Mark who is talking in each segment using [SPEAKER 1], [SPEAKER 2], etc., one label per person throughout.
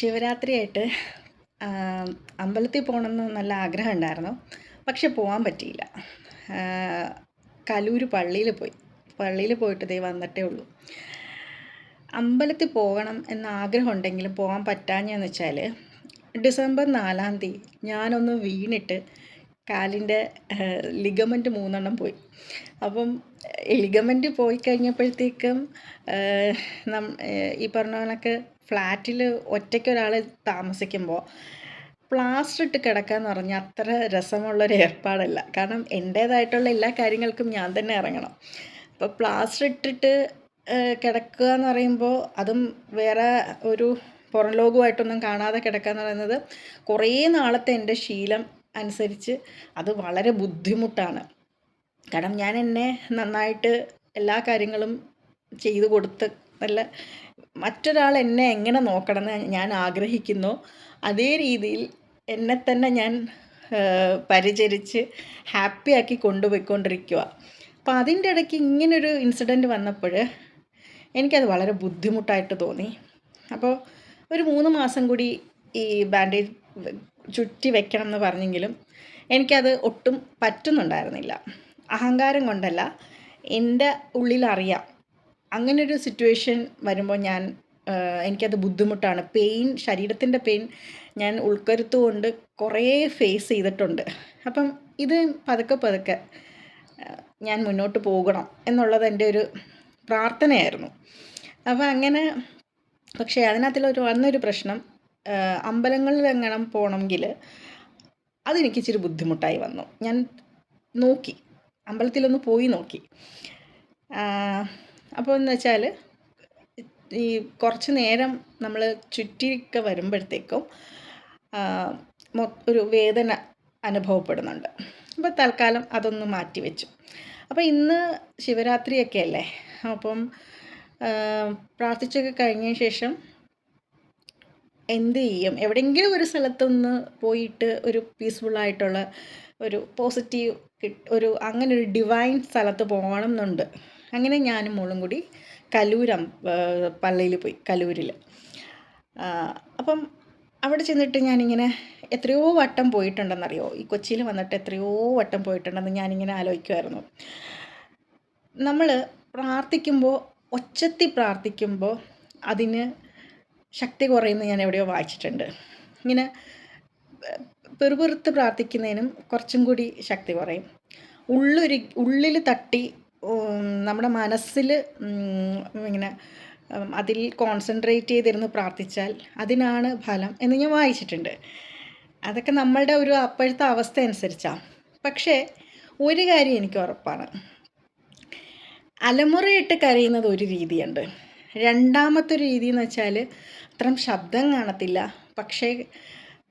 [SPEAKER 1] ശിവരാത്രിയായിട്ട് അമ്പലത്തിൽ പോകണമെന്ന് നല്ല ആഗ്രഹം ഉണ്ടായിരുന്നു പക്ഷെ പോകാൻ പറ്റിയില്ല. കലൂർ പള്ളിയിൽ പോയി. പള്ളിയിൽ പോയിട്ട് ദൈവം വന്നിട്ടേ ഉള്ളൂ. അമ്പലത്തിൽ പോകണം എന്ന ആഗ്രഹം ഉണ്ടെങ്കിലും പോകാൻ പറ്റാഞ്ഞെന്ന് വെച്ചാൽ ഡിസംബർ നാലാം തീയതി ഞാനൊന്ന് വീണിട്ട് കാലിന്റെ ലിഗമെന്റ് മൂന്നെണ്ണം പോയി. അപ്പം ലിഗമെന്റ് പോയി കഴിഞ്ഞപ്പോഴത്തേക്കും നം ഈ പറഞ്ഞ കണക്ക് ഫ്ലാറ്റിൽ ഒറ്റയ്ക്ക് ഒരാൾ താമസിക്കുമ്പോൾ പ്ലാസ്റ്റർ ഇട്ട് കിടക്കുക എന്ന് പറഞ്ഞാൽ അത്ര രസമുള്ളൊരു ഏർപ്പാടല്ല. കാരണം എന്റേതായിട്ടുള്ള എല്ലാ കാര്യങ്ങൾക്കും ഞാൻ തന്നെ ഇറങ്ങണം. അപ്പോൾ പ്ലാസ്റ്റർ ഇട്ടിട്ട് കിടക്കുക എന്ന് പറയുമ്പോൾ അതും വേറെ ഒരു പുറം ലോകമായിട്ടൊന്നും കാണാതെ കിടക്കുക എന്ന് പറയുന്നത് കുറേ നാളത്തെ എന്റെ ശീലം അനുസരിച്ച് അത് വളരെ ബുദ്ധിമുട്ടാണ്. കാരണം ഞാൻ എന്നെ നന്നായിട്ട് എല്ലാ കാര്യങ്ങളും ചെയ്തു കൊടുത്ത് നല്ല മറ്റൊരാൾ എന്നെ എങ്ങനെ നോക്കണമെന്ന് ഞാൻ ആഗ്രഹിക്കുന്നു. അതേ രീതിയിൽ എന്നെ തന്നെ ഞാൻ പരിചരിച്ച് ഹാപ്പിയാക്കി കൊണ്ടുപോയിക്കൊണ്ടിരിക്കുക അപ്പോൾ അതിന്റെ ഇടയ്ക്ക് ഇങ്ങനൊരു ഇൻസിഡന്റ് വന്നപ്പോൾ എനിക്കത് വളരെ ബുദ്ധിമുട്ടായിട്ട് തോന്നി. അപ്പോൾ ഒരു മൂന്ന് മാസം കൂടി ഈ ബാൻഡേജ് ചുറ്റി വെക്കണം എന്ന് പറഞ്ഞെങ്കിലും എനിക്കത് ഒട്ടും പറ്റുന്നുണ്ടായിരുന്നില്ല. അഹങ്കാരം കൊണ്ടല്ല എന്റെ ഉള്ളിലറിയാം. അങ്ങനൊരു സിറ്റുവേഷൻ വരുമ്പോൾ ഞാൻ എനിക്കത് ബുദ്ധിമുട്ടാണ്. പെയിൻ ശരീരത്തിന്റെ പെയിൻ ഞാൻ ഉൾക്കരുത്തുകൊണ്ട് കുറേ ഫേസ് ചെയ്തിട്ടുണ്ട്. അപ്പം ഇത് പതുക്കെ പതുക്കെ ഞാൻ മുന്നോട്ട് പോകണം എന്നുള്ളത് എന്റെ ഒരു പ്രാർത്ഥനയായിരുന്നു. അപ്പോൾ അങ്ങനെ പക്ഷേ അതിനകത്തിലൊരു വന്നൊരു പ്രശ്നം അമ്പലങ്ങളിൽ എങ്ങനെ പോകണമെങ്കിൽ അതെനിക്ക് ഇച്ചിരി ബുദ്ധിമുട്ടായി വന്നു. ഞാൻ നോക്കി. അമ്പലത്തിലൊന്ന് പോയി നോക്കി. അപ്പോൾ എന്ന് വെച്ചാൽ ഈ കുറച്ച് നേരം നമ്മൾ ചുറ്റിയൊക്കെ വരുമ്പോഴത്തേക്കും ഒരു വേദന അനുഭവപ്പെടുന്നുണ്ട്. അപ്പോൾ തൽക്കാലം അതൊന്ന് മാറ്റി വെച്ചു. അപ്പോൾ ഇന്ന് ശിവരാത്രിയൊക്കെ അല്ലേ? അപ്പം പ്രാർത്ഥിച്ചൊക്കെ കഴിഞ്ഞ ശേഷം എന്ത് ചെയ്യും എവിടെയെങ്കിലും ഒരു സ്ഥലത്തൊന്ന് പോയിട്ട് ഒരു പീസ്ഫുള്ളായിട്ടുള്ള ഒരു പോസിറ്റീവ് ഒരു അങ്ങനെ ഒരു ഡിവൈൻ സ്ഥലത്ത് പോകണം എന്നുണ്ട് അങ്ങനെ ഞാനും മോളും കൂടി കലൂർ പള്ളിയിൽ പോയി കലൂരിൽ അപ്പം അവിടെ ചെന്നിട്ട് ഞാനിങ്ങനെ എത്രയോ വട്ടം പോയിട്ടുണ്ടെന്നറിയോ? ഈ കൊച്ചിയിൽ വന്നിട്ട് എത്രയോ വട്ടം പോയിട്ടുണ്ടെന്ന് ഞാനിങ്ങനെ ആലോചിക്കുമായിരുന്നു നമ്മൾ പ്രാർത്ഥിക്കുമ്പോൾ ഒച്ചത്തി പ്രാർത്ഥിക്കുമ്പോൾ അതിന് ശക്തി കുറയുന്നു ഞാൻ എവിടെയോ വായിച്ചിട്ടുണ്ട്. ഇങ്ങനെ പെറുപെറുത്ത് പ്രാർത്ഥിക്കുന്നതിനും കുറച്ചും കൂടി ശക്തി കുറയും. ഉള്ളൊരു ഉള്ളിൽ തട്ടി നമ്മുടെ മനസ്സിൽ ഇങ്ങനെ അതിൽ കോൺസെൻട്രേറ്റ് ചെയ്തിരുന്ന് പ്രാർത്ഥിച്ചാൽ അതിനാണ് ഫലം എന്ന് ഞാൻ വായിച്ചിട്ടുണ്ട്. അതൊക്കെ നമ്മളുടെ ഒരു അപ്പോഴത്തെ അവസ്ഥ അനുസരിച്ചാണ് പക്ഷേ ഒരു കാര്യം എനിക്ക് ഉറപ്പാണ്. അലമുറയിട്ട് കരയുന്നത് ഒരു രീതിയുണ്ട്. രണ്ടാമത്തെ ഒരു രീതി എന്ന് വെച്ചാൽ അത്രയും ശബ്ദം കാണത്തില്ല പക്ഷേ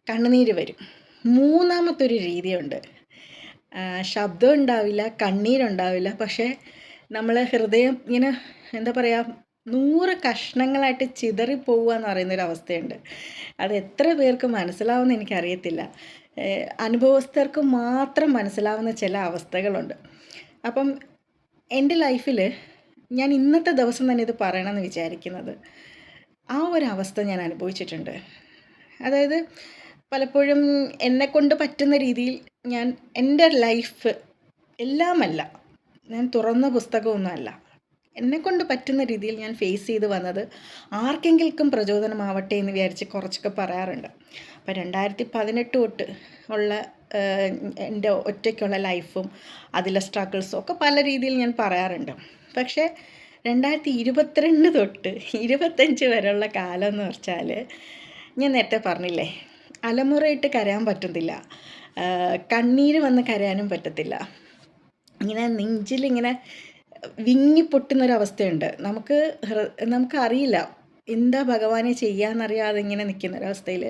[SPEAKER 1] കണ്ണുനീര് വരും. മൂന്നാമത്തെ ഒരു രീതിയുണ്ട് ശബ്ദം ഉണ്ടാവില്ല കണ്ണീരുണ്ടാവില്ല പക്ഷേ നമ്മൾ ഹൃദയം ഇങ്ങനെ എന്താ പറയുക നൂറ് കഷ്ണങ്ങളായിട്ട് ചിതറിപ്പോവുക എന്ന് പറയുന്നൊരു അവസ്ഥയുണ്ട്. അത് എത്ര പേർക്ക് മനസ്സിലാവുമെന്ന് എനിക്കറിയത്തില്ല. അനുഭവസ്ഥർക്ക് മാത്രം മനസ്സിലാവുന്ന ചില അവസ്ഥകളുണ്ട്. അപ്പം എന്റെ ലൈഫിൽ ഞാൻ ഇന്നത്തെ ദിവസം തന്നെ ഇത് പറയണമെന്ന് വിചാരിക്കുന്നത്. ആ ഒരു അവസ്ഥ ഞാൻ അനുഭവിച്ചിട്ടുണ്ട്. അതായത് പലപ്പോഴും എന്നെക്കൊണ്ട് പറ്റുന്ന രീതിയിൽ ഞാൻ എന്റെ ലൈഫ് എല്ലാമല്ല. ഞാൻ തുറന്ന പുസ്തകമൊന്നുമല്ല. എന്നെക്കൊണ്ട് പറ്റുന്ന രീതിയിൽ ഞാൻ ഫേസ് ചെയ്ത് വന്നത് ആർക്കെങ്കിലും പ്രചോദനമാവട്ടെ എന്ന് വിചാരിച്ച് കുറച്ചൊക്കെ പറയാറുണ്ട്. അപ്പോൾ രണ്ടായിരത്തി പതിനെട്ട് തൊട്ട് ഉള്ള എന്റെ ഒറ്റയ്ക്കുള്ള ലൈഫും അതിലെ സ്ട്രഗിൾസും ഒക്കെ പല രീതിയിൽ ഞാൻ പറയാറുണ്ട്. പക്ഷേ രണ്ടായിരത്തി ഇരുപത്തിരണ്ട് തൊട്ട് ഇരുപത്തഞ്ച് വരെയുള്ള കാലം എന്ന് വെച്ചാൽ ഞാൻ നേരത്തെ പറഞ്ഞില്ലേ അലമുറയിട്ട് കരയാൻ പറ്റുന്നില്ല കണ്ണീര് വന്ന് കരയാനും പറ്റത്തില്ല. ഇങ്ങനെ നെഞ്ചിലിങ്ങനെ വിങ്ങി പൊട്ടുന്നൊരവസ്ഥയുണ്ട്. നമുക്ക് നമുക്കറിയില്ല എന്താ ഭഗവാനെ ചെയ്യാന്നറിയാതെ ഇങ്ങനെ നിൽക്കുന്നൊരവസ്ഥയിൽ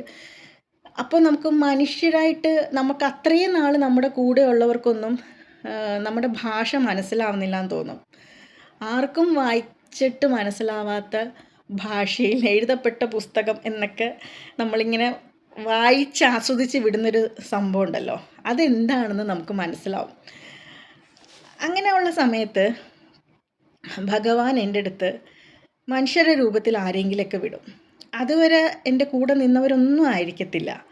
[SPEAKER 1] അപ്പോൾ നമുക്ക് മനുഷ്യരായിട്ട് നമുക്ക് അത്രയും നാൾ നമ്മുടെ കൂടെ ഉള്ളവർക്കൊന്നും നമ്മുടെ ഭാഷ മനസ്സിലാവുന്നില്ല എന്ന് തോന്നും. ആർക്കും വായിച്ചിട്ട് മനസ്സിലാവാത്ത ഭാഷയിൽ എഴുതപ്പെട്ട പുസ്തകം എന്നൊക്കെ നമ്മളിങ്ങനെ വായിച്ച് ആസ്വദിച്ച് വിടുന്നൊരു സംഭവം ഉണ്ടല്ലോ. അതെന്താണെന്ന് നമുക്ക് മനസ്സിലാവും. അങ്ങനെയുള്ള സമയത്ത് ഭഗവാൻ എന്റെ അടുത്ത് മനുഷ്യരുടെ രൂപത്തിൽ ആരെങ്കിലൊക്കെ വിടും. അതുവരെ എന്റെ കൂടെ നിന്നവരൊന്നും ആയിരിക്കത്തില്ല.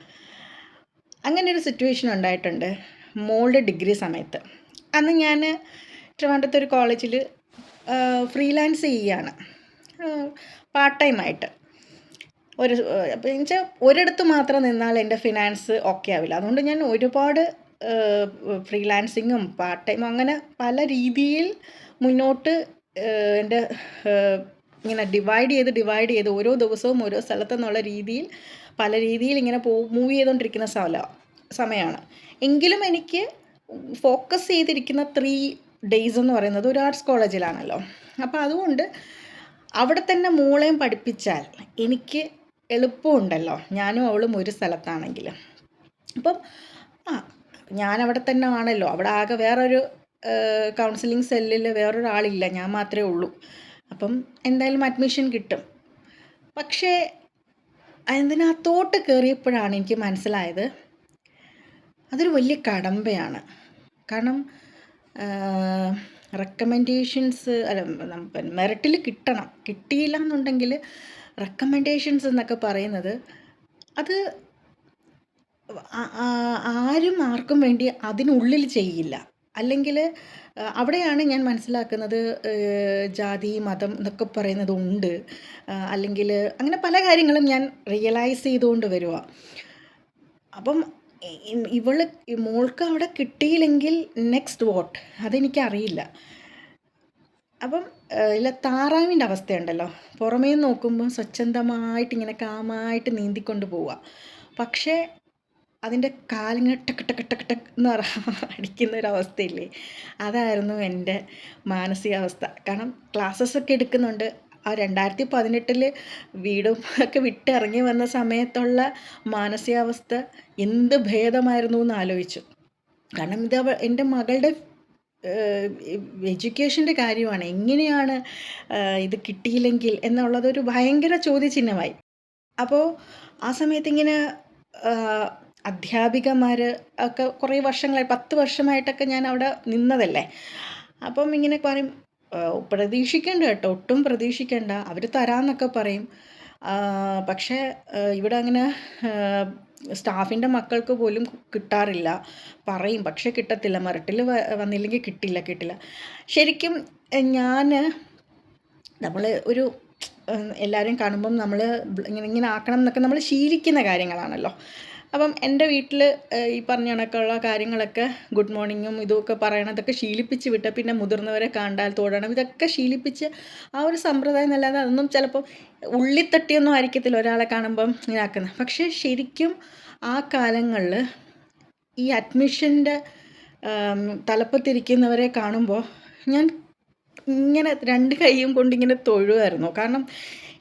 [SPEAKER 1] അങ്ങനെ ഒരു സിറ്റുവേഷൻ ഉണ്ടായിട്ടുണ്ട് മോളുടെ ഡിഗ്രി സമയത്ത്. അന്ന് ഞാൻ ട്രിവാൻഡ്രത്തെ ഒരു കോളേജിൽ ഫ്രീലാൻസ് ചെയ്യുകയാണ് പാർട്ട് ടൈം ആയിട്ട് ഒരു വെച്ചാൽ ഒരിടത്ത് മാത്രം നിന്നാൽ എന്റെ ഫിനാൻസ് ഓക്കെ ആവില്ല. അതുകൊണ്ട് ഞാൻ ഒരുപാട് ഫ്രീലാൻസിങ്ങും പാർട്ട് ടൈമും അങ്ങനെ പല രീതിയിൽ മുന്നോട്ട് എന്റെ ഇങ്ങനെ ഡിവൈഡ് ചെയ്ത് ഡിവൈഡ് ചെയ്ത് ഓരോ ദിവസവും ഓരോ സ്ഥലത്തു നിന്നുള്ള രീതിയിൽ പല രീതിയിൽ ഇങ്ങനെ പോ മൂവ് ചെയ്തുകൊണ്ടിരിക്കുന്ന സ്ഥല സമയമാണ് എങ്കിലും എനിക്ക് ഫോക്കസ് ചെയ്തിരിക്കുന്ന ത്രീ ഡേയ്സ് എന്ന് പറയുന്നത് ഒരു ആർട്സ് കോളേജിലാണല്ലോ അപ്പോൾ അതുകൊണ്ട് അവിടെ തന്നെ മോളെയും പഠിപ്പിച്ചാൽ എനിക്ക് എളുപ്പമുണ്ടല്ലോ. ഞാനും അവളും ഒരു സ്ഥലത്താണെങ്കിൽ അപ്പം ആ ഞാനവിടെ തന്നെ ആണല്ലോ. അവിടെ ആകെ വേറൊരു കൗൺസിലിംഗ് സെല്ലിൽ വേറൊരാളില്ല. ഞാൻ മാത്രമേ ഉള്ളൂ. അപ്പം എന്തായാലും അഡ്മിഷൻ കിട്ടും. പക്ഷേ അതിനകത്തോട്ട് കയറിയപ്പോഴാണ് എനിക്ക് മനസ്സിലായത്? അതൊരു വലിയ കടമ്പയാണ്. കാരണം റെക്കമെൻഡേഷൻസ് അല്ല മെറിറ്റിൽ കിട്ടണം. കിട്ടിയില്ല എന്നുണ്ടെങ്കിൽ റെക്കമെൻഡേഷൻസ് എന്നൊക്കെ പറയുന്നത് അത് ആരും ആർക്കും വേണ്ടി അതിനുള്ളിൽ ചെയ്യില്ല. അല്ലെങ്കിൽ അവിടെയാണ് ഞാൻ മനസ്സിലാക്കുന്നത് ജാതി മതം എന്നൊക്കെ പറയുന്നത് ഉണ്ട്. അല്ലെങ്കിൽ അങ്ങനെ പല കാര്യങ്ങളും ഞാൻ റിയലൈസ് ചെയ്തുകൊണ്ട് വരുക അപ്പം ഇവൾ മോൾക്ക് അവിടെ കിട്ടിയില്ലെങ്കിൽ നെക്സ്റ്റ് വോട്ട് അതെനിക്കറിയില്ല. അപ്പം ഇല്ല താറാവിന്റെ അവസ്ഥയുണ്ടല്ലോ. പുറമേ നോക്കുമ്പോൾ സ്വച്ഛന്തമായിട്ട് ഇങ്ങനെ കാമായിട്ട് നീന്തിക്കൊണ്ട് പോവുക പക്ഷേ അതിന്റെ കാലിങ്ങനെ ടക്ക് ടക്ക് ടക്ക് ടക്ക് എന്ന് അടിക്കുന്ന ഒരു അവസ്ഥയില്ലേ അതായിരുന്നു എന്റെ മാനസികാവസ്ഥ. കാരണം ക്ലാസ്സസ് ഒക്കെ എടുക്കുന്നുണ്ട്. ആ രണ്ടായിരത്തി പതിനെട്ടിൽ വീടും ഒക്കെ വിട്ടിറങ്ങി വന്ന സമയത്തുള്ള മാനസികാവസ്ഥ എന്ത് ഭേദമായിരുന്നു എന്ന് ആലോചിച്ചു. കാരണം ഇത് എന്റെ മകളുടെ എഡ്യൂക്കേഷന്റെ കാര്യമാണ്. എങ്ങനെയാണ് ഇത് കിട്ടിയില്ലെങ്കിൽ എന്നുള്ളതൊരു ഭയങ്കര ചോദ്യചിഹ്നമായി. അപ്പോൾ ആ സമയത്ത് ഇങ്ങനെ അധ്യാപികമാർ ഒക്കെ കുറേ വർഷങ്ങളായി പത്ത് വർഷമായിട്ടൊക്കെ ഞാൻ അവിടെ നിന്നതല്ലേ. അപ്പം ഇങ്ങനെ പറയും പ്രതീക്ഷിക്കേണ്ട കേട്ടോ ഒട്ടും പ്രതീക്ഷിക്കേണ്ട. അവർ തരാമെന്നൊക്കെ പറയും. പക്ഷേ ഇവിടെ അങ്ങനെ സ്റ്റാഫിന്റെ മക്കൾക്ക് പോലും കിട്ടാറില്ല. പറയും പക്ഷേ കിട്ടത്തില്ല. മരട്ടിൽ വന്നില്ലെങ്കിൽ കിട്ടില്ല കിട്ടില്ല. ശരിക്കും ഞാൻ നമ്മൾ ഒരു എല്ലാവരും കാണുമ്പം നമ്മൾ ഇങ്ങനെ ഇങ്ങനെ ആക്കണം എന്നൊക്കെ നമ്മൾ ശീലിക്കുന്ന കാര്യങ്ങളാണല്ലോ. അപ്പം എന്റെ വീട്ടിൽ ഈ പറഞ്ഞ കണക്കുള്ള കാര്യങ്ങളൊക്കെ ഗുഡ് മോർണിംഗും ഇതുമൊക്കെ പറയണതൊക്കെ ശീലിപ്പിച്ച് വിട്ട പിന്നെ മുതിർന്നവരെ കണ്ടാൽ തോടണം. ഇതൊക്കെ ശീലിപ്പിച്ച് ആ ഒരു സമ്പ്രദായം എന്നല്ലാതെ അതൊന്നും ചിലപ്പോൾ ഉള്ളിത്തട്ടിയൊന്നും ആയിരിക്കത്തില്ല ഒരാളെ കാണുമ്പം ഇതാക്കുന്നത് പക്ഷേ ശരിക്കും ആ കാലങ്ങളിൽ ഈ അഡ്മിഷന്റെ തലപ്പത്തിരിക്കുന്നവരെ കാണുമ്പോൾ ഞാൻ ഇങ്ങനെ രണ്ട് കൈയും കൊണ്ട് ഇങ്ങനെ തൊഴുമായിരുന്നു കാരണം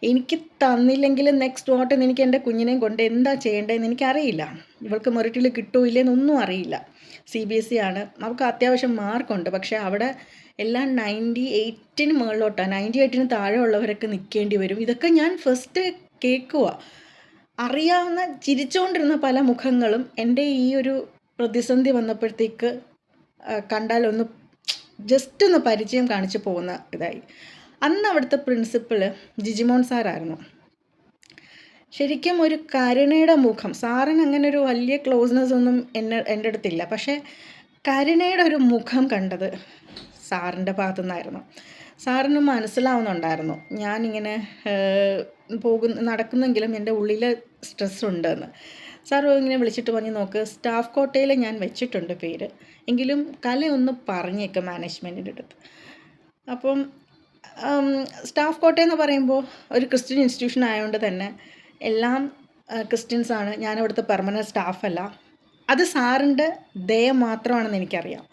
[SPEAKER 1] എനിക്ക് തന്നില്ലെങ്കിൽ നെക്സ്റ്റ് വോട്ടിന് എനിക്ക് എന്റെ കുഞ്ഞിനെയും കൊണ്ട് എന്താ ചെയ്യേണ്ടതെന്ന് എനിക്കറിയില്ല. ഇവൾക്ക് മെറിറ്റിൽ കിട്ടുമോ ഇല്ലെന്നൊന്നും അറിയില്ല. സി ബി എസ് സി ആണ്. അവൾക്ക് അത്യാവശ്യം മാർക്കുണ്ട് പക്ഷേ അവിടെ എല്ലാം നയന്റി എയ്റ്റിന് മുകളിലോട്ടാണ് നയന്റി എയ്റ്റിന് താഴെ ഉള്ളവരൊക്കെ നിൽക്കേണ്ടി വരും. ഇതൊക്കെ ഞാൻ ഫസ്റ്റ് കേൾക്കുക അറിയാവുന്ന ചിരിച്ചുകൊണ്ടിരുന്ന പല മുഖങ്ങളും എന്റെ ഈ ഒരു പ്രതിസന്ധി വന്നപ്പോഴത്തേക്ക് കണ്ടാൽ ഒന്ന് ജസ്റ്റ് ഒന്ന് പരിചയം കാണിച്ചു പോകുന്ന ഇതായി. അന്ന് അവിടുത്തെ പ്രിൻസിപ്പൾ ജിജിമോൻ സാറായിരുന്നു. ശരിക്കും ഒരു കരുണയുടെ മുഖം. സാറിന് അങ്ങനെ ഒരു വലിയ ക്ലോസ്നെസ് ഒന്നും എന്നെ എന്റെ അടുത്തില്ല. പക്ഷേ കരുണയുടെ ഒരു മുഖം കണ്ടത് സാറിന്റെ ഭാഗത്തു നിന്നായിരുന്നു സാറിന് മനസ്സിലാവുന്നുണ്ടായിരുന്നു. ഞാനിങ്ങനെ പോകുന്ന നടക്കുന്നെങ്കിലും എന്റെ ഉള്ളിൽ സ്ട്രെസ് ഉണ്ടെന്ന്. സാർ ഇങ്ങനെ വിളിച്ചിട്ട് പറഞ്ഞ് നോക്ക് സ്റ്റാഫ് കോട്ടയിൽ ഞാൻ വെച്ചിട്ടുണ്ട് പേര്. എങ്കിലും കല ഒന്ന് പറഞ്ഞേക്ക് മാനേജ്മെന്റിന്റെ അടുത്ത്. അപ്പം സ്റ്റാഫ് കോട്ട എന്ന് പറയുമ്പോൾ ഒരു ക്രിസ്ത്യൻ ഇൻസ്റ്റിറ്റ്യൂഷൻ ആയതുകൊണ്ട് തന്നെ എല്ലാം ക്രിസ്ത്യൻസ് ക്രിസ്ത്യൻസാണ് ഞാനവിടുത്തെ പെർമനന്റ് സ്റ്റാഫല്ല അത് സാറിന്റെ ദയ മാത്രമാണെന്ന് എനിക്കറിയാം.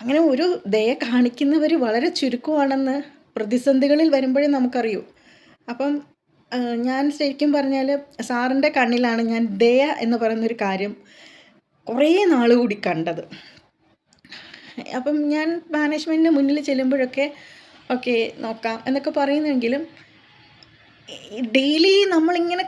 [SPEAKER 1] അങ്ങനെ ഒരു ദയ കാണിക്കുന്നവർ വളരെ ചുരുക്കമാണെന്ന് പ്രതിസന്ധികളിൽ വരുമ്പോഴേ നമുക്കറിയൂ. അപ്പം ഞാൻ ശരിക്കും പറഞ്ഞാൽ സാറിന്റെ കണ്ണിലാണ് ഞാൻ ദയ എന്ന് പറയുന്നൊരു കാര്യം കുറേ നാൾ കൂടി കണ്ടത്. അപ്പം ഞാൻ മാനേജ്മെന്റിന് മുന്നിൽ ചെല്ലുമ്പോഴൊക്കെ ഓക്കെ നോക്കാം എന്നൊക്കെ പറയുന്നെങ്കിലും ഡെയിലി നമ്മളിങ്ങനെ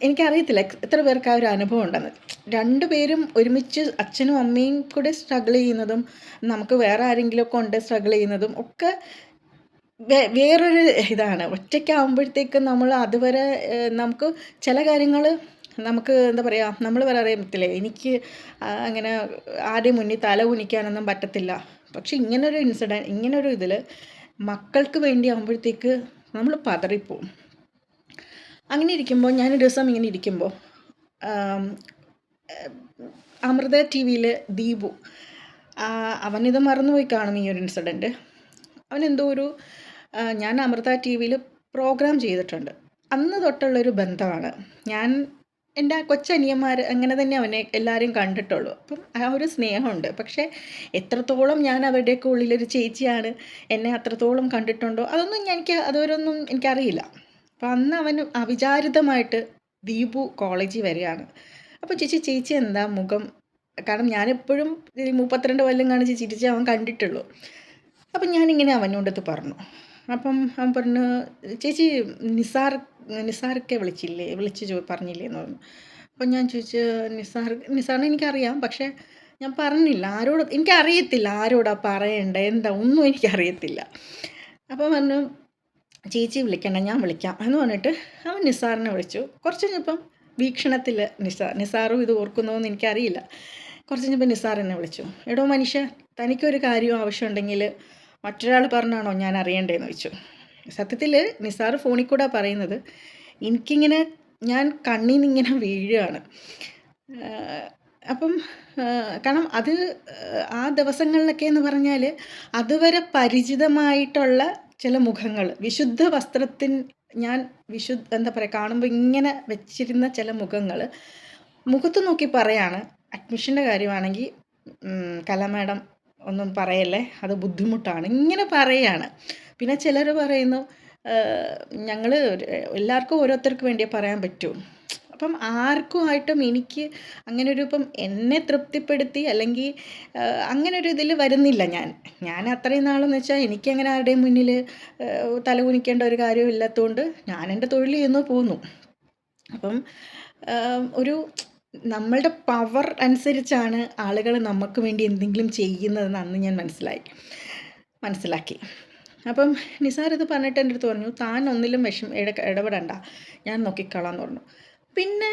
[SPEAKER 1] എനിക്കറിയത്തില്ല എത്ര പേർക്ക് ആ ഒരു അനുഭവം ഉണ്ടെന്ന്. രണ്ടു പേരും ഒരുമിച്ച് അച്ഛനും അമ്മയും കൂടെ സ്ട്രഗിൾ ചെയ്യുന്നതും നമുക്ക് വേറെ ആരെങ്കിലുമൊക്കെ ഉണ്ട് സ്ട്രഗിൾ ചെയ്യുന്നതും ഒക്കെ വേറൊരു ഇതാണ്. ഒറ്റയ്ക്കാവുമ്പോഴത്തേക്കും നമ്മൾ അതുവരെ നമുക്ക് ചില കാര്യങ്ങൾ നമുക്ക് എന്താ പറയുക നമ്മൾ പറയത്തില്ലേ എനിക്ക് അങ്ങനെ ആരുടെയും മുന്നിൽ തല കുനിക്കാനൊന്നും പറ്റത്തില്ല. പക്ഷെ ഇങ്ങനൊരു ഇൻസിഡന്റ് ഇങ്ങനൊരു ഇതിൽ മക്കൾക്ക് വേണ്ടി ആകുമ്പോഴത്തേക്ക് നമ്മൾ പതറിപ്പോവും. അങ്ങനെ ഇരിക്കുമ്പോൾ ഞാനൊരു ദിവസം ഇങ്ങനെ ഇരിക്കുമ്പോൾ അമൃത ടി വിയിൽ ദീപു അവനിത് മറന്നുപോയി കാണും ഈ ഒരു ഇൻസിഡന്റ് അവനെന്തോ ഒരു ഞാൻ അമൃത ടി വിയിൽ പ്രോഗ്രാം ചെയ്തിട്ടുണ്ട്. അന്ന് തൊട്ടുള്ളൊരു ബന്ധമാണ്. ഞാൻ എന്റെ ആ കൊച്ചനിയന്മാർ അങ്ങനെ തന്നെ അവനെ എല്ലാവരെയും കണ്ടിട്ടുള്ളൂ. അപ്പം ആ ഒരു സ്നേഹമുണ്ട്. പക്ഷേ എത്രത്തോളം ഞാൻ അവരുടെയൊക്കെ ഉള്ളിലൊരു ചേച്ചിയാണ് എന്നെ അത്രത്തോളം കണ്ടിട്ടുണ്ടോ അതൊന്നും എനിക്ക് അതുവരൊന്നും എനിക്കറിയില്ല. അപ്പം അന്ന് അവൻ അവിചാരിതമായിട്ട് ദീപു കോളേജിൽ വരികയാണ്. അപ്പോൾ ചേച്ചി ചേച്ചി എന്താ മുഖം? കാരണം ഞാനെപ്പോഴും മുപ്പത്തിരണ്ട് കൊല്ലം കാണിച്ച് ചിരിച്ച് അവൻ കണ്ടിട്ടുള്ളൂ. അപ്പം ഞാനിങ്ങനെ അവനോടത്ത് പറഞ്ഞു. അപ്പം അവൻ പറഞ്ഞു ചേച്ചി നിസാർ നിസാറൊക്കെ വിളിച്ചില്ലേ? വിളിച്ച് ചോ പറഞ്ഞില്ലേ എന്ന് പറഞ്ഞു. അപ്പം ഞാൻ ചോദിച്ചു നിസാർ നിസാറിനെ എനിക്കറിയാം പക്ഷേ ഞാൻ പറഞ്ഞില്ല. ആരോട്? എനിക്കറിയത്തില്ല ആരോടാ പറയണ്ട? എന്താ? ഒന്നും എനിക്കറിയത്തില്ല. അപ്പം പറഞ്ഞു ചേച്ചി വിളിക്കണ്ട ഞാൻ വിളിക്കാം. എന്ന് പറഞ്ഞിട്ട് അവൻ നിസാറിനെ വിളിച്ചു. കുറച്ച് കഴിഞ്ഞപ്പം വീക്ഷണത്തിൽ നിസാർ നിസാറും ഇത് ഓർക്കുന്നോന്ന് എനിക്കറിയില്ല. കുറച്ച് കഴിഞ്ഞപ്പോൾ നിസാർ എന്നെ വിളിച്ചു. എടോ മനുഷ്യ തനിക്കൊരു കാര്യം ആവശ്യമുണ്ടെങ്കിൽ മറ്റൊരാൾ പറഞ്ഞാണോ ഞാൻ അറിയണ്ടേന്ന് ചോദിച്ചു. സത്യത്തിൽ നിസാർ ഫോണിൽ കൂടെ പറയുന്നത്. എനിക്കിങ്ങനെ ഞാൻ കണ്ണിൽ നിന്നിങ്ങനെ വീഴുകയാണ് അപ്പം കാരണം അത് ആ ദിവസങ്ങളിലൊക്കെ എന്ന് പറഞ്ഞാൽ അതുവരെ പരിചിതമായിട്ടുള്ള ചില മുഖങ്ങൾ വിശുദ്ധ വസ്ത്രത്തിൻ ഞാൻ വിശുദ്ധ എന്താ പറയുക കാണുമ്പോൾ ഇങ്ങനെ വെച്ചിരുന്ന ചില മുഖങ്ങൾ മുഖത്ത് നോക്കി പറയാണ്. അഡ്മിഷന്റെ കാര്യമാണെങ്കിൽ കല മാഡം ഒന്നും പറയല്ലേ? അത് ബുദ്ധിമുട്ടാണ്. ഇങ്ങനെ പറയാണ്. പിന്നെ ചിലർ പറയുന്നു ഞങ്ങൾ എല്ലാവർക്കും ഓരോരുത്തർക്ക് വേണ്ടിയേ പറയാൻ പറ്റൂ. അപ്പം ആർക്കുമായിട്ടും എനിക്ക് അങ്ങനെ ഒരു ഇപ്പം എന്നെ തൃപ്തിപ്പെടുത്തി അല്ലെങ്കിൽ അങ്ങനെ ഒരു ഇതിൽ വരുന്നില്ല ഞാൻ. ഞാൻ അത്രയും നാളെന്ന് വെച്ചാൽ എനിക്കങ്ങനെ ആരുടെയും മുന്നിൽ തല കുനിക്കേണ്ട ഒരു കാര്യവും ഇല്ലാത്തതുകൊണ്ട് ഞാൻ എന്റെ തൊഴിൽ ചെയ്യുന്നു പോന്നു. അപ്പം ഒരു നമ്മളുടെ പവർ അനുസരിച്ചാണ് ആളുകൾ നമുക്ക് വേണ്ടി എന്തെങ്കിലും ചെയ്യുന്നതെന്ന് അന്ന് ഞാൻ മനസ്സിലായി മനസ്സിലാക്കി. അപ്പം നിസാർ ഇത് പറഞ്ഞിട്ട് എന്റെ അടുത്ത് പറഞ്ഞു താൻ ഒന്നിലും വിഷം ഇട ഇടപെടണ്ട. ഞാൻ നോക്കിക്കോളാം പറഞ്ഞു. പിന്നെ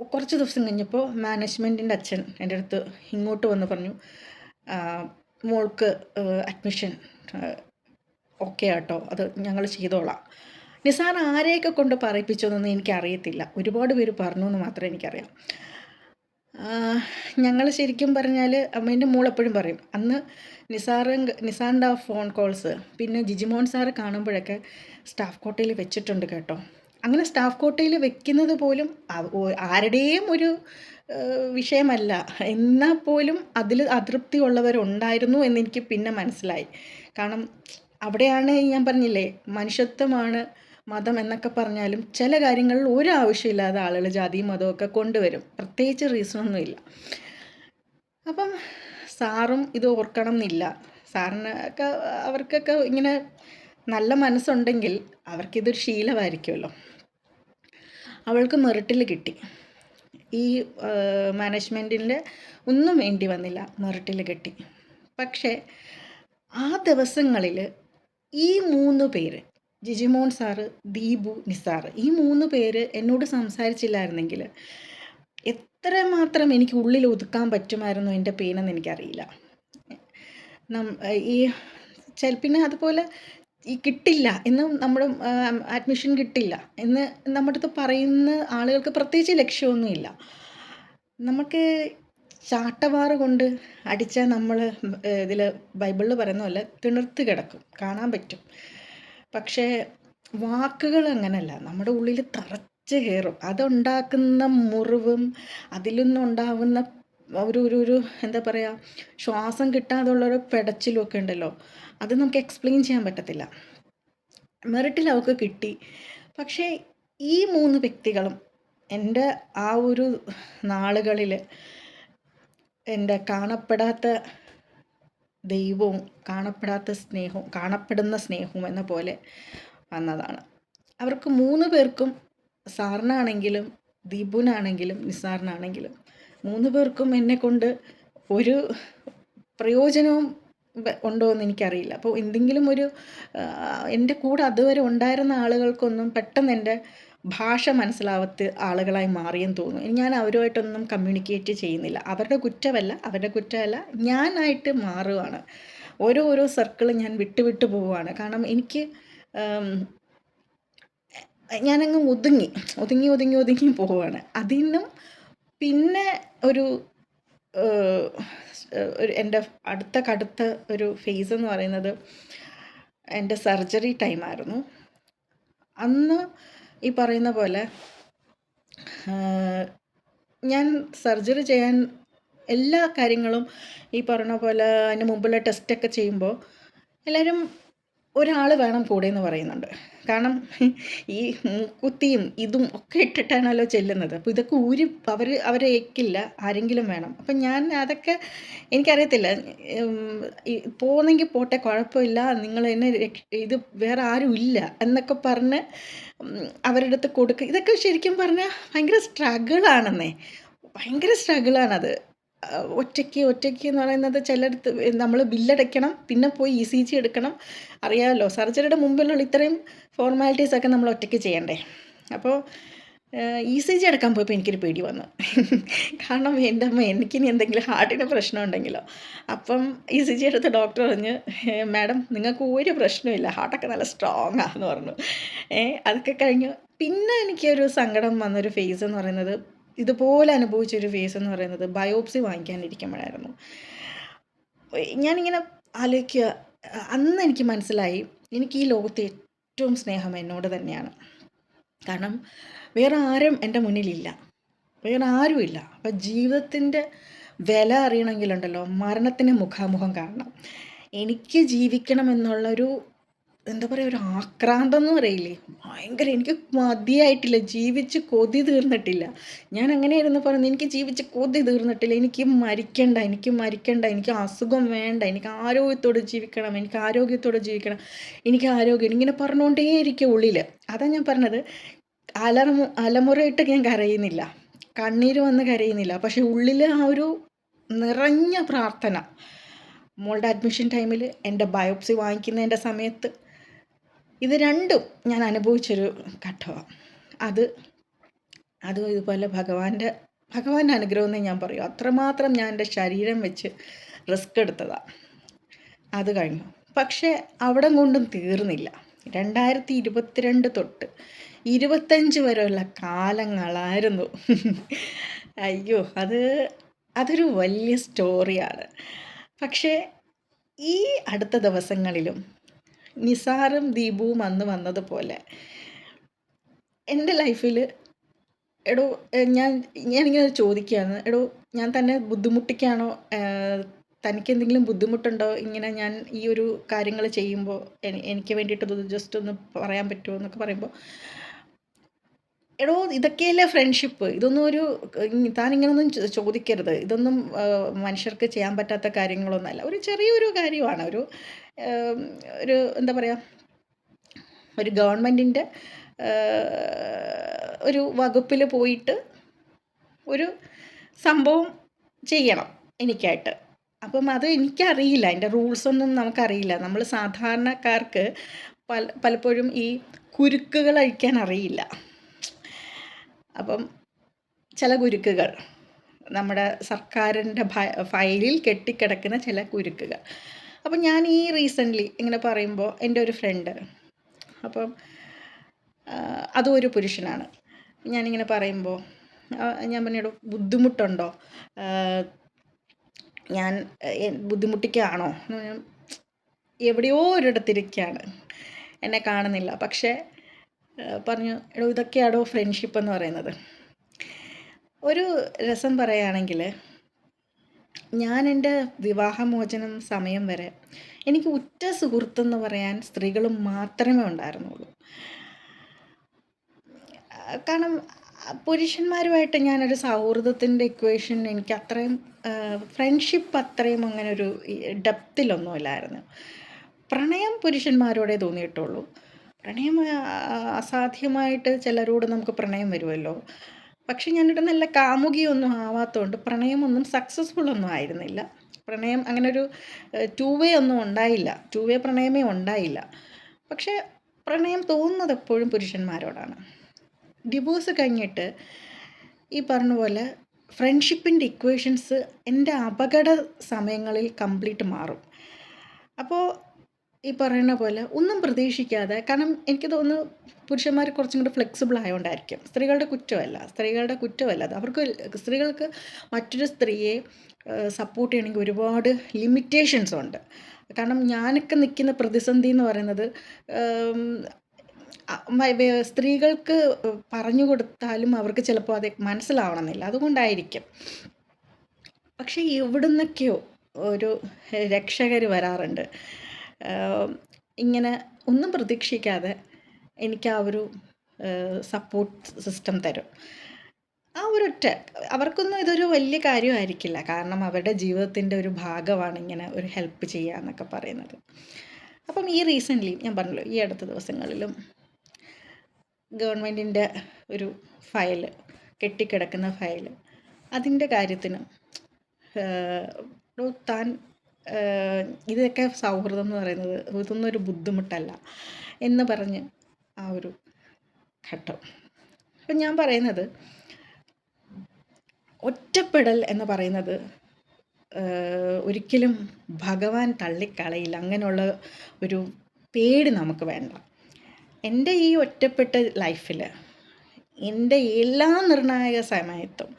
[SPEAKER 1] കുറച്ച് ദിവസം കഴിഞ്ഞപ്പോൾ മാനേജ്മെന്റിന്റെ അച്ഛൻ എന്റെ അടുത്ത് ഇങ്ങോട്ട് വന്ന് പറഞ്ഞു മോൾക്ക് അഡ്മിഷൻ ഓക്കെ ആട്ടോ. അത് ഞങ്ങൾ ചെയ്തോളാം. നിസാർ ആരെയൊക്കെ കൊണ്ട് പറയിപ്പിച്ചതെന്ന് എനിക്കറിയത്തില്ല. ഒരുപാട് പേര് പറഞ്ഞു എന്ന് മാത്രമേ എനിക്കറിയാം. ഞങ്ങൾ ശരിക്കും പറഞ്ഞാൽ അമ്മേന്റെ മോൾ എപ്പോഴും പറയും അന്ന് നിസാറ് നിസാറിന്റെ ആ ഫോൺ കോൾസ് പിന്നെ ജിജിമോൻ സാറ് കാണുമ്പോഴൊക്കെ സ്റ്റാഫ് കോട്ടയിൽ വെച്ചിട്ടുണ്ട് കേട്ടോ. അങ്ങനെ സ്റ്റാഫ് കോട്ടയിൽ വെക്കുന്നത് പോലും ആരുടെയും ഒരു വിഷയമല്ല. എന്നാൽ പോലും അതിൽ അതൃപ്തി ഉള്ളവരുണ്ടായിരുന്നു എന്നെനിക്ക് പിന്നെ മനസ്സിലായി. കാരണം അവിടെയാണ് ഞാൻ പറഞ്ഞില്ലേ മനുഷ്യത്വമാണ് മതം എന്നൊക്കെ പറഞ്ഞാലും ചില കാര്യങ്ങളിൽ ഒരു ആവശ്യമില്ലാതെ ആളുകൾ ജാതിയും മതമൊക്കെ കൊണ്ടുവരും. പ്രത്യേകിച്ച് റീസണൊന്നുമില്ല അപ്പം സാറും ഇത് ഓർക്കണം എന്നില്ല സാറിനൊക്കെ അവർക്കൊക്കെ ഇങ്ങനെ നല്ല മനസ്സുണ്ടെങ്കിൽ അവർക്കിതൊരു ശീലമായിരിക്കുമല്ലോ. അവൾക്ക് മെറിറ്റിൽ കിട്ടി. ഈ മാനേജ്മെന്റിന്റെ ഒന്നും വേണ്ടി വന്നില്ല. മെറിറ്റിൽ കിട്ടി. പക്ഷേ ആ ദിവസങ്ങളിൽ ഈ മൂന്ന് പേര് ജിജിമോൻ സാറ് ദീപു നിസാർ ഈ മൂന്ന് പേര് എന്നോട് സംസാരിച്ചില്ലായിരുന്നെങ്കിൽ എത്രമാത്രം എനിക്ക് ഉള്ളിൽ ഒതുക്കാൻ പറ്റുമായിരുന്നു എന്റെ പെയിനെന്ന് എനിക്കറിയില്ല. ഈ പിന്നെ അതുപോലെ ഈ കിട്ടില്ല എന്ന് നമ്മുടെ അഡ്മിഷൻ കിട്ടില്ല എന്ന് നമ്മുടെ അടുത്ത് പറയുന്ന ആളുകൾക്ക് പ്രത്യേകിച്ച് ലക്ഷ്യമൊന്നുമില്ല. നമുക്ക് ചാട്ടവാറ് കൊണ്ട് അടിച്ചാൽ നമ്മൾ ഇതിൽ ബൈബിളിൽ പറയുന്ന പോലെ തിണർത്ത് കിടക്കും കാണാൻ പറ്റും. പക്ഷേ വാക്കുകൾ അങ്ങനല്ല. നമ്മുടെ ഉള്ളിൽ തറച്ച് കയറും. അതുണ്ടാക്കുന്ന മുറിവും അതിൽ നിന്നുണ്ടാവുന്ന ഒരു ഒരു ഒരു എന്താ പറയുക ശ്വാസം കിട്ടാതുള്ളൊരു പെടച്ചിലും ഒക്കെ ഉണ്ടല്ലോ. അത് നമുക്ക് എക്സ്പ്ലെയിൻ ചെയ്യാൻ പറ്റത്തില്ല. മെറിറ്റിൽ അവൾക്ക് കിട്ടി. പക്ഷേ ഈ മൂന്ന് വ്യക്തികളും എന്റെ ആ ഒരു നാളുകളിൽ എന്റെ കാണപ്പെടാത്ത ദൈവവും കാണപ്പെടാത്ത സ്നേഹവും കാണപ്പെടുന്ന സ്നേഹവും എന്ന പോലെ വന്നതാണ്. അവർക്ക് മൂന്ന് പേർക്കും സാറിനാണെങ്കിലും ദീപുനാണെങ്കിലും നിസാറിനാണെങ്കിലും മൂന്ന് പേർക്കും എന്നെ കൊണ്ട് ഒരു പ്രയോജനവും ഉണ്ടോ എന്ന് എനിക്കറിയില്ല. അപ്പോൾ എന്തെങ്കിലും ഒരു എന്റെ കൂടെ അതുവരെ ഉണ്ടായിരുന്ന ആളുകൾക്കൊന്നും പെട്ടെന്ന് എന്റെ ഭാഷ മനസ്സിലാവാത്ത ആളുകളായി മാറിയെന്ന് തോന്നുന്നു. ഞാൻ അവരുമായിട്ടൊന്നും കമ്മ്യൂണിക്കേറ്റ് ചെയ്യുന്നില്ല. അവരുടെ കുറ്റമല്ല അവരുടെ കുറ്റമല്ല. ഞാനായിട്ട് മാറുകയാണ് ഓരോ ഓരോ സർക്കിൾ ഞാൻ വിട്ടു വിട്ടു പോവുകയാണ് കാരണം എനിക്ക് ഞാനങ്ങ് ഒതുങ്ങി ഒതുങ്ങി ഒതുങ്ങി ഒതുങ്ങി പോവുകയാണ് അതിനും പിന്നെ ഒരു ഒരു എന്റെ അടുത്ത കടുത്ത ഒരു ഫേസ് എന്ന് പറയുന്നത് എന്റെ സർജറി ടൈമായിരുന്നു അന്ന് ഈ പറയുന്ന പോലെ ഞാൻ സർജറി ചെയ്യാൻ എല്ലാ കാര്യങ്ങളും ഈ പറഞ്ഞ പോലെ അതിന് മുമ്പുള്ള ടെസ്റ്റൊക്കെ ചെയ്യുമ്പോൾ എല്ലാവരും ഒരാൾ വേണം കൂടെ എന്ന് പറയുന്നുണ്ട്. കാരണം ഈ മൂക്കുത്തിയും ഇതും ഒക്കെ ഇട്ടിട്ടാണല്ലോ ചെല്ലുന്നത്. അപ്പോൾ ഇതൊക്കെ ഊരി അവർ അവരെ ഏക്കില്ല. ആരെങ്കിലും വേണം. അപ്പം ഞാൻ അതൊക്കെ എനിക്കറിയത്തില്ല. പോകുന്നെങ്കിൽ പോട്ടെ കുഴപ്പമില്ല. നിങ്ങൾ എന്നെ ഇത് വേറെ ആരും ഇല്ല എന്നൊക്കെ പറഞ്ഞ് അവരുടെ അടുത്ത് കൊടുക്കുക ഇതൊക്കെ ശരിക്കും പറഞ്ഞാൽ ഭയങ്കര സ്ട്രഗിളാണെന്നേ ഭയങ്കര സ്ട്രഗിളാണത് ഒറ്റയ്ക്ക് ഒറ്റയ്ക്ക് എന്ന് പറയുന്നത് ചിലടത്ത് നമ്മൾ ബില്ലടയ്ക്കണം പിന്നെ പോയി ഇ സി ജി എടുക്കണം. അറിയാമല്ലോ സർജറിയുടെ മുമ്പിലുള്ള ഇത്രയും ഫോർമാലിറ്റീസ് ഒക്കെ നമ്മൾ ഒറ്റയ്ക്ക് ചെയ്യണ്ടേ? അപ്പോൾ ഇ സി ജി എടുക്കാൻ പോയപ്പോൾ എനിക്കൊരു പേടി വന്നു. കാരണം എന്റെ അമ്മ എനിക്കിനി എന്തെങ്കിലും ഹാർട്ടിന് പ്രശ്നം ഉണ്ടെങ്കിലോ? അപ്പം ഇ സി ജി എടുത്ത ഡോക്ടർ പറഞ്ഞ് മാഡം നിങ്ങൾക്ക് ഒരു പ്രശ്നമില്ല ഹാർട്ടൊക്കെ നല്ല സ്ട്രോങ് ആണെന്ന് പറഞ്ഞു. ഏ അതൊക്കെ കഴിഞ്ഞു. പിന്നെ എനിക്കൊരു സങ്കടം വന്നൊരു ഫേസ് എന്ന് പറയുന്നത് ഇതുപോലെ അനുഭവിച്ചൊരു ഫേസ് എന്ന് പറയുന്നത് ബയോപ്സി വാങ്ങിക്കാനിരിക്കുമ്പോഴായിരുന്നു. ഞാനിങ്ങനെ ആലോചിക്കുക. അന്ന് എനിക്ക് മനസ്സിലായി എനിക്ക് ഈ ലോകത്ത് ഏറ്റവും സ്നേഹം എന്നോട് തന്നെയാണ്. കാരണം വേറെ ആരും എന്റെ മുന്നിലില്ല. വേറെ ആരുമില്ല അപ്പം ജീവിതത്തിന്റെ വില അറിയണമെങ്കിലുണ്ടല്ലോ മരണത്തിന് മുഖാമുഖം കാണണം. എനിക്ക് ജീവിക്കണം എന്നുള്ളൊരു എന്താ പറയുക ഒരു ആക്രാന്തം എന്ന് പറയില്ലേ? ഭയങ്കര എനിക്ക് മതിയായിട്ടില്ല ജീവിച്ച് കൊതി തീർന്നിട്ടില്ല. ഞാൻ അങ്ങനെയായിരുന്നു പറഞ്ഞത് എനിക്ക് ജീവിച്ച് കൊതി തീർന്നിട്ടില്ല. എനിക്ക് മരിക്കണ്ട എനിക്ക് മരിക്കണ്ട എനിക്ക് അസുഖം വേണ്ട എനിക്ക് ആരോഗ്യത്തോടെ ജീവിക്കണം എനിക്ക് ആരോഗ്യത്തോടെ ജീവിക്കണം എനിക്ക് ആരോഗ്യം ഇങ്ങനെ പറഞ്ഞുകൊണ്ടേയിരിക്കും ഉള്ളിൽ അതാ ഞാൻ പറഞ്ഞത് അലമു അലമുറയിട്ട് ഞാൻ കരയുന്നില്ല. കണ്ണീര് വന്ന് കരയുന്നില്ല. പക്ഷെ ഉള്ളിൽ ആ ഒരു നിറഞ്ഞ പ്രാർത്ഥന മോളുടെ അഡ്മിഷൻ ടൈമിൽ എന്റെ ബയോപ്സി വാങ്ങിക്കുന്നതിന്റെ സമയത്ത് ഇത് രണ്ടും ഞാൻ അനുഭവിച്ചൊരു ഘട്ടമാണ് അത് അതും ഇതുപോലെ ഭഗവാന്റെ ഭഗവാന്റെ അനുഗ്രഹം എന്നേ ഞാൻ പറയൂ. അത്രമാത്രം ഞാൻ എന്റെ ശരീരം വെച്ച് റിസ്ക് എടുത്തതാണ് അത് കഴിഞ്ഞു. പക്ഷേ അവിടെ കൊണ്ടും തീർന്നില്ല. രണ്ടായിരത്തി ഇരുപത്തിരണ്ട് തൊട്ട് ഇരുപത്തഞ്ച് വരെയുള്ള കാലങ്ങളായിരുന്നു. അയ്യോ അത് അതൊരു വലിയ സ്റ്റോറിയാണ് പക്ഷേ ഈ അടുത്ത ദിവസങ്ങളിലും നിസാറും ദീപുവും അന്ന് വന്നതുപോലെ. എന്റെ ലൈഫിൽ എടോ ഞാൻ ഞാനിങ്ങനെ ചോദിക്കുകയാണ് എടോ ഞാൻ തന്നെ ബുദ്ധിമുട്ടിക്കാണോ? തനിക്ക് എന്തെങ്കിലും ബുദ്ധിമുട്ടുണ്ടോ? ഇങ്ങനെ ഞാൻ ഈ ഒരു കാര്യങ്ങൾ ചെയ്യുമ്പോൾ എനിക്ക് വേണ്ടിയിട്ട് ജസ്റ്റ് ഒന്ന് പറയാൻ പറ്റുമോ എന്നൊക്കെ പറയുമ്പോൾ എടോ ഇതൊക്കെയല്ലേ ഫ്രണ്ട്ഷിപ്പ് ഇതൊന്നും ഒരു താനിങ്ങനൊന്നും ചോദിക്കരുത്. ഇതൊന്നും മനുഷ്യർക്ക് ചെയ്യാൻ പറ്റാത്ത കാര്യങ്ങളൊന്നുമല്ല. ഒരു ചെറിയൊരു കാര്യമാണ്. ഒരു ഒരു എന്താ പറയുക ഒരു ഗവൺമെന്റിന്റെ ഒരു വകുപ്പിൽ പോയിട്ട് ഒരു സംഭവം ചെയ്യണം എനിക്കായിട്ട്. അപ്പം അത് എനിക്കറിയില്ല. അതിന്റെ റൂൾസൊന്നും നമുക്കറിയില്ല. നമ്മൾ സാധാരണക്കാർക്ക് പല പലപ്പോഴും ഈ കുരുക്കുകൾ അഴിക്കാൻ അറിയില്ല. അപ്പം ചില കുരുക്കുകൾ നമ്മുടെ സർക്കാരിന്റെ ഫയലിൽ കെട്ടിക്കിടക്കുന്ന ചില കുരുക്കുകൾ. അപ്പം ഞാൻ ഈ റീസെന്റ്ലി ഇങ്ങനെ പറയുമ്പോൾ എന്റെ ഒരു ഫ്രണ്ട് അപ്പം അതും ഒരു പുരുഷനാണ്. ഞാനിങ്ങനെ പറയുമ്പോൾ ഞാൻ പറഞ്ഞിടൂ ബുദ്ധിമുട്ടുണ്ടോ? ഞാൻ ബുദ്ധിമുട്ടിക്കുകയാണോ? എവിടെയോ ഒരിടത്തിരിക്കുകയാണ്. എന്നെ കാണുന്നില്ല. പക്ഷേ പറഞ്ഞു ഇതൊക്കെയാണോ ഫ്രണ്ട്ഷിപ്പ് എന്ന് പറയുന്നത്? ഒരു രസം പറയുകയാണെങ്കിൽ ഞാൻ എന്റെ വിവാഹമോചനം സമയം വരെ എനിക്ക് ഉറ്റ സുഹൃത്തെന്ന് പറയാൻ സ്ത്രീകൾ മാത്രമേ ഉണ്ടായിരുന്നുള്ളൂ. കാരണം പുരുഷന്മാരുമായിട്ട് ഞാനൊരു സൗഹൃദത്തിന്റെ ഇക്വേഷൻ എനിക്ക് അത്രയും ഫ്രണ്ട്ഷിപ്പ് അത്രയും അങ്ങനെ ഒരു ഡെപ്തിലൊന്നുമില്ലായിരുന്നു പ്രണയം പുരുഷന്മാരോടെ തോന്നിയിട്ടുള്ളൂ. പ്രണയം അസാധ്യമായിട്ട് ചിലരോട് നമുക്ക് പ്രണയം വരുമല്ലോ. പക്ഷെ ഞാനിവിടെ നല്ല കാമുകിയൊന്നും ആവാത്തതുകൊണ്ട് പ്രണയമൊന്നും സക്സസ്ഫുൾ ഒന്നും ആയിരുന്നില്ല. പ്രണയം അങ്ങനെ ഒരു ടൂ വേ ഒന്നും ഉണ്ടായില്ല. ടൂ വേ പ്രണയമേ ഉണ്ടായില്ല. പക്ഷേ പ്രണയം തോന്നുന്നത് എപ്പോഴും പുരുഷന്മാരോടാണ്. ഡിവോഴ്സ് കഴിഞ്ഞിട്ട് ഈ പറഞ്ഞ പോലെ ഫ്രണ്ട്ഷിപ്പിന്റെ ഇക്വേഷൻസ് എന്റെ അപകട സമയങ്ങളിൽ കംപ്ലീറ്റ് മാറും. അപ്പോൾ ഈ പറയുന്ന പോലെ ഒന്നും പ്രതീക്ഷിക്കാതെ കാരണം എനിക്ക് തോന്നുന്നു പുരുഷന്മാർ കുറച്ചും കൂടി ഫ്ലെക്സിബിൾ ആയതുകൊണ്ടായിരിക്കും സ്ത്രീകളുടെ കുറ്റമല്ല. സ്ത്രീകളുടെ കുറ്റമല്ല അത്. അവർക്ക് സ്ത്രീകൾക്ക് മറ്റൊരു സ്ത്രീയെ സപ്പോർട്ട് ചെയ്യണമെങ്കിൽ ഒരുപാട് ലിമിറ്റേഷൻസ് ഉണ്ട്. കാരണം ഞാനൊക്കെ നിൽക്കുന്ന പ്രതിസന്ധി എന്ന് പറയുന്നത് സ്ത്രീകൾക്ക് പറഞ്ഞു കൊടുത്താലും അവർക്ക് ചിലപ്പോൾ അത് മനസ്സിലാവണമെന്നില്ല. അതുകൊണ്ടായിരിക്കും. പക്ഷേ എവിടുന്നൊക്കെയോ ഒരു രക്ഷകർ വരാറുണ്ട്. ഇങ്ങനെ ഒന്നും പ്രതീക്ഷിക്കാതെ എനിക്ക് ആ ഒരു സപ്പോർട്ട് സിസ്റ്റം തരും. ആ ഒരൊറ്റ അവർക്കൊന്നും ഇതൊരു വലിയ കാര്യമായിരിക്കില്ല. കാരണം അവരുടെ ജീവിതത്തിന്റെ ഒരു ഭാഗമാണ് ഇങ്ങനെ ഒരു ഹെൽപ്പ് ചെയ്യുക എന്നൊക്കെ പറയുന്നത്. അപ്പം ഈ റീസെന്റ്ലി ഞാൻ പറഞ്ഞല്ലോ ഈ അടുത്ത ദിവസങ്ങളിലും ഗവൺമെന്റിന്റെ ഒരു ഫയൽ കെട്ടിക്കിടക്കുന്ന ഫയൽ അതിന്റെ കാര്യത്തിനും താൻ ഇതൊക്കെ സൗഹൃദം എന്ന് പറയുന്നത് ഇതൊന്നും ഒരു ബുദ്ധിമുട്ടല്ല എന്ന് പറഞ്ഞ് ആ ഒരു ഘട്ടം. അപ്പം ഞാൻ പറയുന്നത് ഒറ്റപ്പെടൽ എന്ന് പറയുന്നത് ഒരിക്കലും ഭഗവാൻ തള്ളിക്കളയില്ല. അങ്ങനെയുള്ള ഒരു പേടി നമുക്ക് വേണ്ട. എന്റെ ഈ ഒറ്റപ്പെട്ട ലൈഫിൽ എന്റെ എല്ലാ നിർണായക സമയത്തും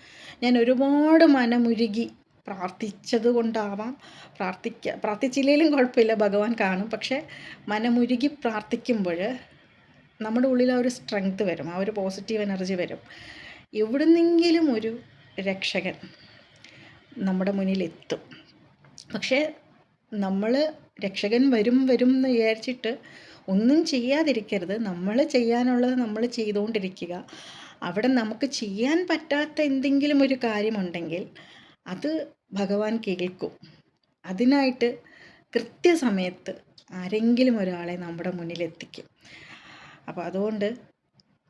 [SPEAKER 1] ഞാൻ ഒരുപാട് മനമുരുകി പ്രാർത്ഥിച്ചത് കൊണ്ടാവാം. പ്രാർത്ഥിക്ക പ്രാർത്ഥിച്ചില്ലെങ്കിലും കുഴപ്പമില്ല ഭഗവാൻ കാണും. പക്ഷേ മനമുരുകി പ്രാർത്ഥിക്കുമ്പോൾ നമ്മുടെ ഉള്ളിൽ ആ ഒരു സ്ട്രെങ്ത് വരും ആ ഒരു പോസിറ്റീവ് എനർജി വരും. എവിടുന്നെങ്കിലും ഒരു രക്ഷകൻ നമ്മുടെ മുന്നിലെത്തും പക്ഷേ നമ്മൾ രക്ഷകൻ വരും വരും എന്ന് വിചാരിച്ചിട്ട് ഒന്നും ചെയ്യാതിരിക്കരുത്. നമ്മൾ ചെയ്യാനുള്ളത് നമ്മൾ ചെയ്തുകൊണ്ടിരിക്കുക. അവിടെ നമുക്ക് ചെയ്യാൻ പറ്റാത്ത എന്തെങ്കിലും ഒരു കാര്യമുണ്ടെങ്കിൽ അത് ഭഗവാൻ കേൾക്കും. അതിനായിട്ട് കൃത്യസമയത്ത് ആരെങ്കിലും ഒരാളെ നമ്മുടെ മുന്നിലെത്തിക്കും അപ്പോൾ അതുകൊണ്ട്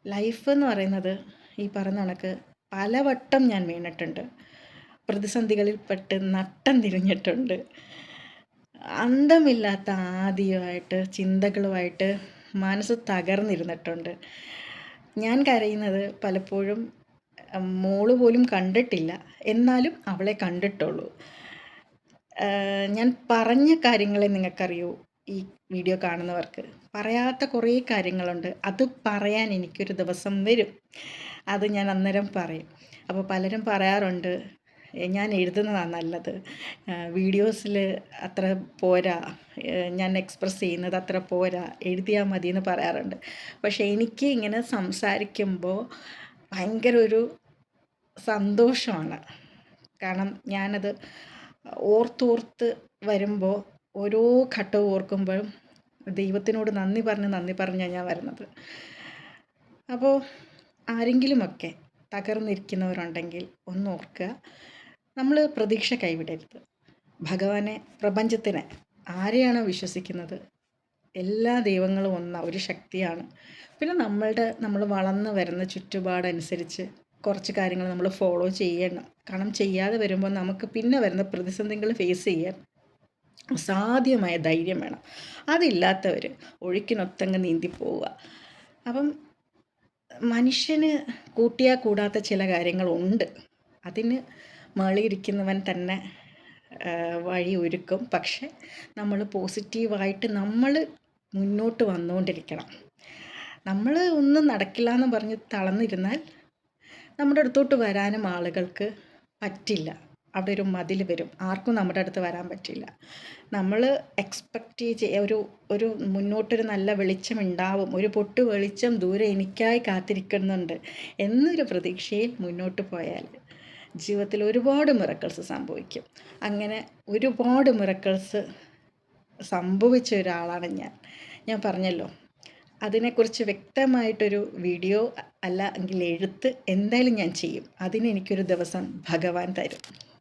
[SPEAKER 1] ലൈഫ് എന്ന് പറയുന്നത് ഈ പറഞ്ഞ കണക്ക് പലവട്ടം ഞാൻ വീണിട്ടുണ്ട്. പ്രതിസന്ധികളിൽപ്പെട്ട് നട്ടം തിരിഞ്ഞിട്ടുണ്ട്. അന്തമില്ലാത്ത ആദ്യമായിട്ട് ചിന്തകളുമായിട്ട് മനസ്സ് തകർന്നിരുന്നിട്ടുണ്ട്. ഞാൻ കരയുന്നത് പലപ്പോഴും മോൾ പോലും കണ്ടിട്ടില്ല. എന്നാലും അവളെ കണ്ടിട്ടുള്ളൂ. ഞാൻ പറഞ്ഞ കാര്യങ്ങളെ നിങ്ങൾക്കറിയൂ ഈ വീഡിയോ കാണുന്നവർക്ക്. പറയാത്ത കുറേ കാര്യങ്ങളുണ്ട്. അത് പറയാൻ എനിക്കൊരു ദിവസം വരും. അത് ഞാൻ അന്നേരം പറയും. അപ്പോൾ പലരും പറയാറുണ്ട് ഞാൻ എഴുതുന്നതാണ് നല്ലത്. വീഡിയോസിൽ അത്ര പോരാ. ഞാൻ എക്സ്പ്രസ് ചെയ്യുന്നത് അത്ര പോരാ. എഴുതിയാൽ മതി എന്ന് പറയാറുണ്ട്. പക്ഷേ എനിക്ക് ഇങ്ങനെ സംസാരിക്കുമ്പോൾ ഭയങ്കര ഒരു സന്തോഷമാണ്. കാരണം ഞാനത് ഓർത്തോർത്ത് വരുമ്പോൾ ഓരോ ഘട്ടവും ഓർക്കുമ്പോഴും ദൈവത്തിനോട് നന്ദി പറഞ്ഞ് നന്ദി പറഞ്ഞാണ് ഞാൻ വരുന്നത്. അപ്പോൾ ആരെങ്കിലുമൊക്കെ തകർന്നിരിക്കുന്നവരുണ്ടെങ്കിൽ ഒന്ന് ഓർക്കുക. നമ്മൾ പ്രതീക്ഷ കൈവിടരുത്. ഭഗവാനെ പ്രപഞ്ചത്തിനെ ആരെയാണ് വിശ്വസിക്കുന്നത്? എല്ലാ ദൈവങ്ങളും ഒന്ന ഒരു ശക്തിയാണ്. പിന്നെ നമ്മളുടെ നമ്മൾ വളർന്നു വരുന്ന ചുറ്റുപാടനുസരിച്ച് കുറച്ച് കാര്യങ്ങൾ നമ്മൾ ഫോളോ ചെയ്യണം. കാരണം ചെയ്യാതെ വരുമ്പോൾ നമുക്ക് പിന്നെ വരുന്ന പ്രതിസന്ധികൾ ഫേസ് ചെയ്യാൻ അസാധ്യമായ ധൈര്യം വേണം. അതില്ലാത്തവർ ഒഴുക്കിനൊത്തങ്ങ് നീന്തി പോവുക. അപ്പം മനുഷ്യന് കൂട്ടിയാൽ കൂടാത്ത ചില കാര്യങ്ങളുണ്ട് അതിന് മേളിയിരിക്കുന്നവൻ തന്നെ വഴി ഒരുക്കും. പക്ഷെ നമ്മൾ പോസിറ്റീവായിട്ട് നമ്മൾ മുന്നോട്ട് വന്നുകൊണ്ടിരിക്കണം. നമ്മൾ ഒന്നും നടക്കില്ല എന്ന് പറഞ്ഞ് തളർന്നിരുന്നാൽ നമ്മുടെ അടുത്തോട്ട് വരാനും ആളുകൾക്ക് പറ്റില്ല. അവിടെ ഒരു മതിൽ വരും. ആർക്കും നമ്മുടെ അടുത്ത് വരാൻ പറ്റില്ല. നമ്മൾ എക്സ്പെക്റ്റ് ചെയ്യ ഒരു ഒരു മുന്നോട്ടൊരു നല്ല വെളിച്ചം ഉണ്ടാവും. ഒരു പൊട്ട് വെളിച്ചം ദൂരെ എനിക്കായി കാത്തിരിക്കുന്നുണ്ട് എന്നൊരു പ്രതീക്ഷയിൽ മുന്നോട്ട് പോയാൽ ജീവിതത്തിൽ ഒരുപാട് മിറക്കിൾസ് സംഭവിക്കും. അങ്ങനെ ഒരുപാട് മിറക്കിൾസ് സംഭവിച്ച ഒരാളാണ് ഞാൻ. ഞാൻ പറഞ്ഞല്ലോ. അതിനെക്കുറിച്ച് വ്യക്തമായിട്ടൊരു വീഡിയോ അല്ല എങ്കിൽ എഴുത്ത് എന്തായാലും ഞാൻ ചെയ്യും. അതിന് എനിക്കൊരു ദിവസം ഭഗവാൻ തരും.